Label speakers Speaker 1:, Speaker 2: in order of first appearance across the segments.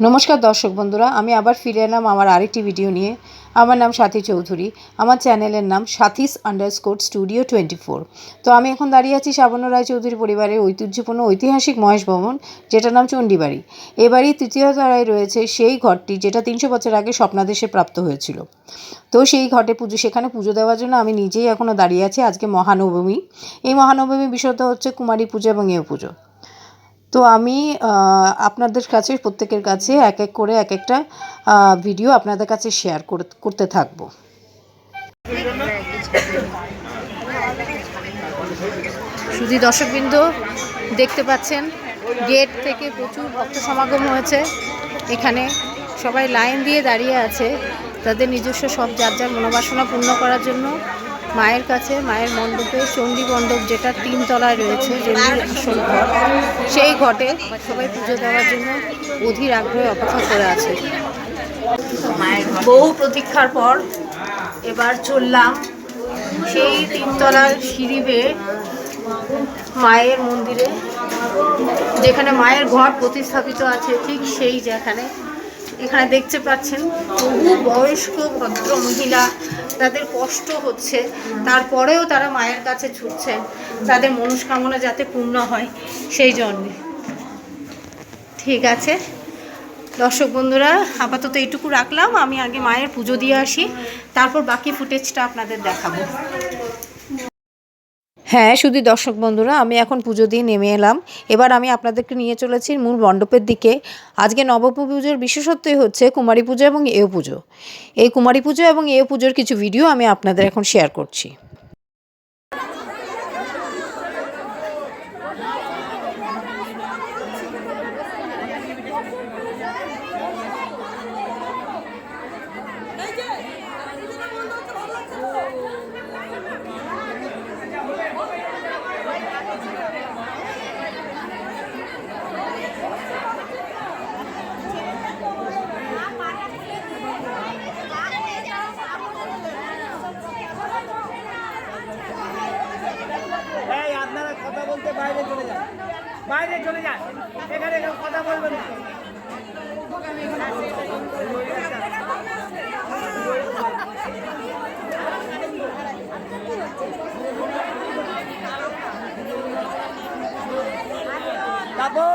Speaker 1: নমস্কার দর্শক বন্ধুরা, আমি আবার ফিরে এলাম আমার আরেকটি ভিডিও নিয়ে। আমার নাম সাথী চৌধুরী, আমার চ্যানেলের নাম Sathis underscore studio twenty four তো আমি এখন দাঁড়িয়ে আছি শ্রাবণ্য রায় চৌধুরী পরিবারের ঐতিহ্যপূর্ণ ঐতিহাসিক মহেশ ভবন যেটার নাম চণ্ডীবাড়ি। এবারই তৃতীয় ধারায় রয়েছে সেই ঘরটি, যেটা তিনশো বছর আগে স্বপ্নাদেশে প্রাপ্ত হয়েছিল। তো সেই ঘটে পুজো, সেখানে পুজো দেওয়ার জন্য আমি নিজেই এখনও দাঁড়িয়ে আছি, আজকে মহানবমী। এই মহানবমী বিষয়টা হচ্ছে কুমারী পুজো এবং এও পুজো। তো আমি আপনাদের কাছে, প্রত্যেকের কাছে এক এক করে এক একটা ভিডিও আপনাদের কাছে শেয়ার করতে থাকব। শুধু দর্শকবৃন্দ দেখতে পাচ্ছেন, গেট থেকে প্রচুর ভক্ত সমাগম হয়েছে। এখানে সবাই লাইন দিয়ে দাঁড়িয়ে আছে, তাদের নিজস্ব সব যার যার মনোবাসনা পূর্ণ করার জন্য। মায়ের কাছে, মায়ের মণ্ডপে চণ্ডী মণ্ডপ যেটা তিন তলায় রয়েছে সেই ঘটে সবাই পুজো দেওয়ার জন্য অধীর আগ্রহে অপেক্ষা করে আছে। বহু প্রতীক্ষার পর এবার চললাম সেই তিনতলার সিঁড়ি বেয়ে মায়ের মন্দিরে, যেখানে মায়ের ঘর প্রতিস্থাপিত আছে, ঠিক সেই যেখানে। এখানে দেখতে পাচ্ছেন বহু বয়স্ক ভদ্র মহিলা তাদের কষ্ট হচ্ছে, তারপরেও তারা মায়ের কাছে ছুটছেন তাদের মনস্কামনা যাতে পূর্ণ হয় সেই জন্যে। ঠিক আছে? দর্শক বন্ধুরা, আপাতত এইটুকু রাখলাম, আমি আগে মায়ের পুজো দিয়ে আসি, তারপর বাকি ফুটেজটা আপনাদের দেখাবো। হ্যাঁ শুধু দর্শক বন্ধুরা, আমি এখন পুজো দিয়ে নেমে এলাম। এবার আমি আপনাদেরকে নিয়ে চলেছি মূল মণ্ডপের দিকে। আজকে নবমী পুজোর বিশেষত্বই হচ্ছে কুমারী পুজো এবং এও পুজো। এই কুমারী পুজো এবং এও পুজোর কিছু ভিডিও আমি আপনাদের এখন শেয়ার করছি। বাইরে চলে যান। এখানে কেউ কথা বলবেন না।
Speaker 2: তারপর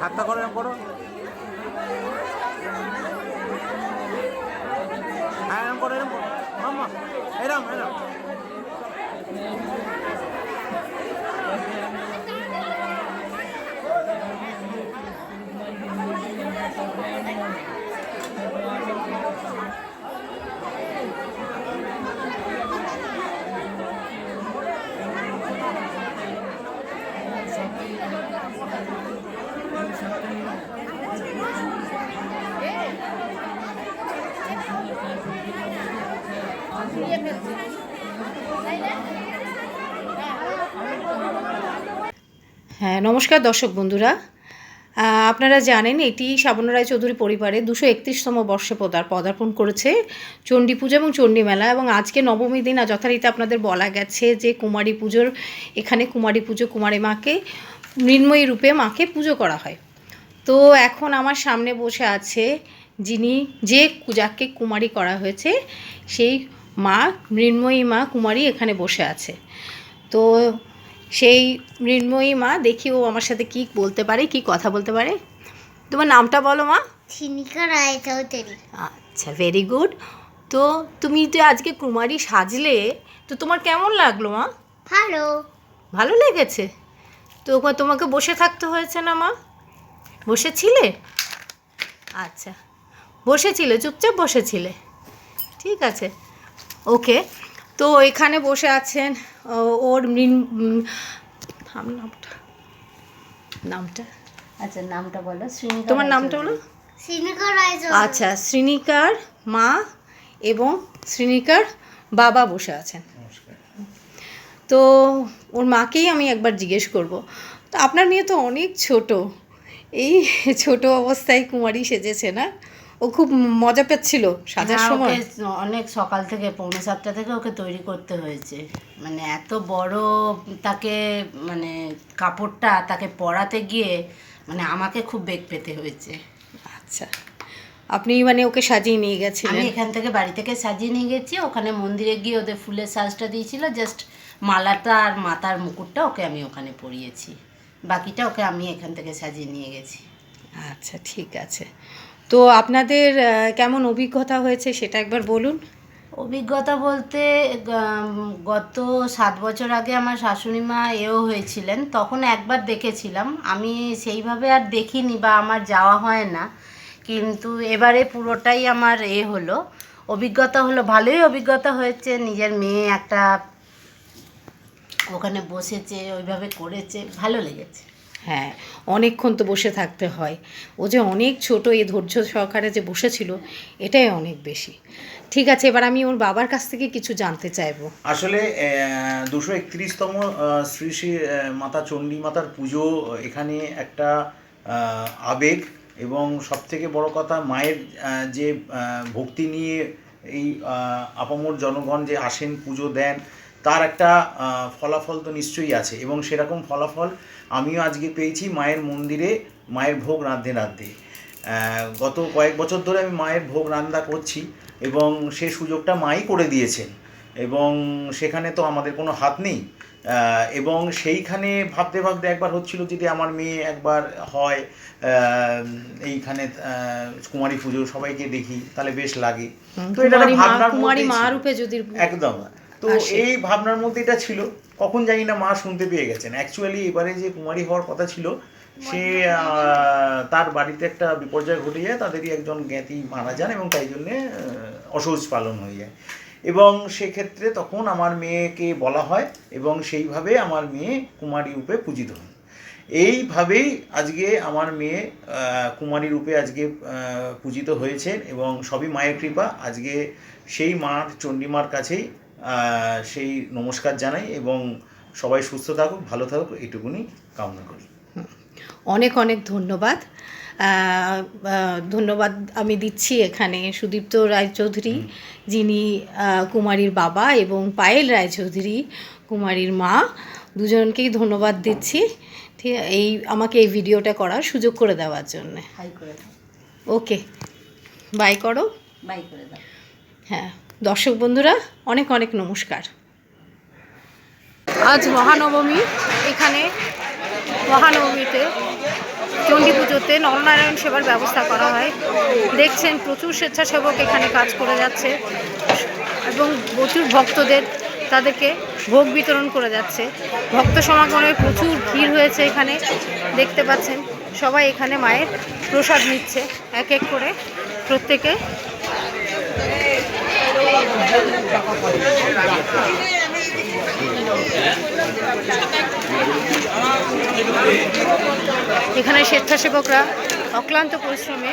Speaker 2: হাতটা করে করো। হ্যাঁ এরম করো এরম করো। এরম এরম
Speaker 1: হ্যাঁ নমস্কার দর্শক বন্ধুরা। আপনারা জানেন এটি শ্রাবণ রায় চৌধুরী পরিবারে দুশো একত্রিশতম বর্ষে পদার, পদার্পণ করেছে চণ্ডী পুজো এবং চণ্ডী মেলা এবং আজকে নবমী দিন যথারীতি আপনাদের বলা গেছে যে কুমারী পুজোর, এখানে কুমারী পুজো কুমারী মাকে, মৃন্ময়ী রূপে মাকে পুজো করা হয়। তো এখন আমার সামনে বসে আছে যিনি যে যাকে কুমারী করা হয়েছে, সেই মা, মৃন্ময়ী মা কুমারী এখানে বসে আছে। তো সেই মৃন্ময়ী মা দেখি ও আমার সাথে কি বলতে পারে কি কথা বলতে পারে। তোমার নামটা বলো মা।
Speaker 3: ছিনিকা রায় চৌধুরী
Speaker 1: আচ্ছা ভেরি গুড তো তুমি যে আজকে কুমারী সাজলে তো তোমার কেমন লাগল মা?
Speaker 3: ভালো।
Speaker 1: ভালো লেগেছে? তো তোমাকে বসে থাকতে হয়েছে না মা? বসেছিলে? আচ্ছা বসেছিলে চুপচাপ বসেছিলে। ঠিক আছে। ওকে তো এখানে বসে আছেন ওর মৃণ নামটা। নামটা?
Speaker 4: আচ্ছা নামটা বলো। শ্রীনিকা
Speaker 1: তোমার নামটা
Speaker 3: রায়
Speaker 1: আচ্ছা শ্রীনিকার মা এবং শ্রীনিকার বাবা বসে আছেন। তো ওর মাকেই আমি একবার জিজ্ঞেস করব। তো আপনার মেয়ে তো অনেক ছোট। এই ছোট অবস্থায় কুমারী সেজেছে না? ও খুব মজা পাচ্ছিল সাজার
Speaker 4: হ্যাঁ,
Speaker 1: সময়।
Speaker 4: অনেক সকাল থেকে পৌনে সাতটা থেকে ওকে তৈরি করতে হয়েছে। মানে এত বড় তাকে মানে কাপড়টা তাকে পরাতে গিয়ে মানে আমাকে খুব বেগ পেতে হয়েছে।
Speaker 1: আচ্ছা। আপনি মানে ওকে সাজিয়ে নিয়ে গেছিলেন?
Speaker 4: আমি এখান থেকে বাড়ি থেকে সাজিয়ে নিয়ে গেছি ওখানে মন্দিরে গিয়ে ওদের ফুলের সাজটা দিয়েছিল জাস্ট মালাটা আর মাথার মুকুটটা ওকে আমি ওখানে পরিয়েছি। বাকিটা ওকে আমি এখান থেকে সাজিয়ে নিয়ে গেছি।
Speaker 1: আচ্ছা ঠিক আছে। তো আপনাদের কেমন অভিজ্ঞতা হয়েছে সেটা একবার বলুন।
Speaker 4: অভিজ্ঞতা বলতে গত সাত বছর আগে আমার শাশুড়ি মা এও হয়েছিলেন, তখন একবার দেখেছিলাম। আমি সেইভাবে আর দেখিনি বা আমার যাওয়া হয় না, কিন্তু এবারে পুরোটাই আমার এ হলো। অভিজ্ঞতা হলো, ভালোই অভিজ্ঞতা হয়েছে, নিজের মেয়ে একটা ওখানে বসেছে, ওইভাবে করেছে, ভালো লেগেছে।
Speaker 1: হ্যাঁ অনেকক্ষণ তো বসে থাকতে হয়। ও যে অনেক ছোট এই ধৈর্য সহকারে যে বসেছিল, এটাই অনেক বেশি। ঠিক আছে, এবার আমি ওর বাবার কাছ থেকে কিছু জানতে চাইব।
Speaker 2: আসলে দুশো একত্রিশতম শ্রী শ্রী মাতা চণ্ডী মাতার পুজো এখানে একটা আবেগ এবং সব থেকে বড় কথা মায়ের যে ভক্তি নিয়ে এই আপামর জনগণ যে আসেন, পুজো দেন তার একটা ফলাফল তো নিশ্চয়ই আছে এবং সেরকম ফলাফল আমিও আজকে পেয়েছি মায়ের মন্দিরে মায়ের ভোগ রাঁধতে রাঁধতে। গত কয়েক বছর ধরে আমি মায়ের ভোগ রান্না করছি এবং সে সুযোগটা মাই করে দিয়েছেন এবং সেখানে তো আমাদের কোনো হাত নেই। এবং সেইখানে ভাবতে ভাবতে একবার হচ্ছিল যদি আমার মেয়ে একবার হয় এইখানে কুমারী পুজো সবাইকে দেখি তাহলে বেশ লাগে। তো এটা ভাবনার একদম। তো এই ভাবনার মধ্যে এটা ছিল। কখন জানি না মা শুনতে পেয়ে গেছেন। অ্যাকচুয়ালি এবারে যে কুমারী হওয়ার কথা ছিল সে তার বাড়িতে একটা বিপর্যয় ঘটে যায় তাদেরই একজন জ্ঞাতি মারা যান এবং তাই জন্যে অসহজ পালন হয়ে যায়। এবং সেক্ষেত্রে তখন আমার মেয়েকে বলা হয় এবং সেইভাবে আমার মেয়ে কুমারী রূপে পূজিত হন। এইভাবেই আজকে আমার মেয়ে কুমারী রূপে আজকে পূজিত হয়েছেন এবং সবই মায়ের কৃপা। আজকে সেই মার চণ্ডীমার কাছেই সেই নমস্কার জানাই এবং সবাই সুস্থ থাকুক ভালো থাকুক এইটুকুনি কামনা করি।
Speaker 1: অনেক অনেক ধন্যবাদ। ধন্যবাদ আমি দিচ্ছি এখানে সুদীপ্ত রায়চৌধুরী যিনি কুমারীর বাবা এবং পায়েল রায়চৌধুরী কুমারীর মা। দুজনকেই ধন্যবাদ দিচ্ছি। ঠিক এই আমাকে এই ভিডিওটা করার সুযোগ করে দেওয়ার জন্য।
Speaker 4: করে
Speaker 1: ওকে বাই করো।
Speaker 4: বাই করে দাও।
Speaker 1: হ্যাঁ। দর্শক বন্ধুরা, অনেক অনেক নমস্কার। আজ মহানবমী, এখানে মহানবমীতে চণ্ডী পুজোতে নরনারায়ণ সেবার ব্যবস্থা করা হয়। দেখছেন প্রচুর স্বেচ্ছাসেবক এখানে কাজ করে যাচ্ছে এবং প্রচুর ভক্তদের তাদেরকে ভোগ বিতরণ করে যাচ্ছে। ভক্ত সমাগমে প্রচুর ভিড় হয়েছে এখানে, দেখতে পাচ্ছেন সবাই এখানে মায়ের প্রসাদ নিচ্ছে। এক এক করে প্রত্যেকে এখানে স্বেচ্ছাসেবকরা অক্লান্ত পরিশ্রমে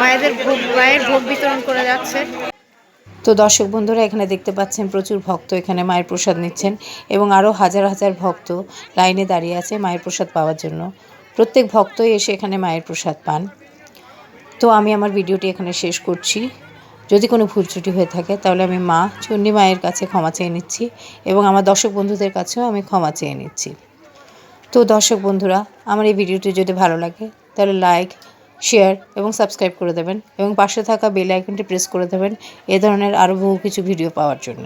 Speaker 1: মায়েদের ভোগ মায়ের ভোগ বিতরণ করে যাচ্ছে। তো দর্শক বন্ধুরা, এখানে দেখতে পাচ্ছেন প্রচুর ভক্ত এখানে মায়ের প্রসাদ নিচ্ছেন এবং আরও হাজার হাজার ভক্ত লাইনে দাঁড়িয়ে আছে মায়ের প্রসাদ পাওয়ার জন্য। প্রত্যেক ভক্তই এসে এখানে মায়ের প্রসাদ পান। তো আমি আমার ভিডিওটি এখানে শেষ করছি। যদি কোনো ভুল ত্রুটি হয়ে থাকে, তাহলে আমি মা চণ্ডী মায়ের কাছে ক্ষমা চেয়ে নিচ্ছি এবং আমার দর্শক বন্ধুদের কাছেও আমি ক্ষমা চেয়ে নিচ্ছি। তো দর্শক বন্ধুরা, আমার এই ভিডিওটি যদি ভালো লাগে, তাহলে লাইক, শেয়ার এবং সাবস্ক্রাইব করে দেবেন এবং পাশে থাকা বেল আইকনটি প্রেস করে দেবেন, এ ধরনের আরও বহু কিছু ভিডিও পাওয়ার জন্য।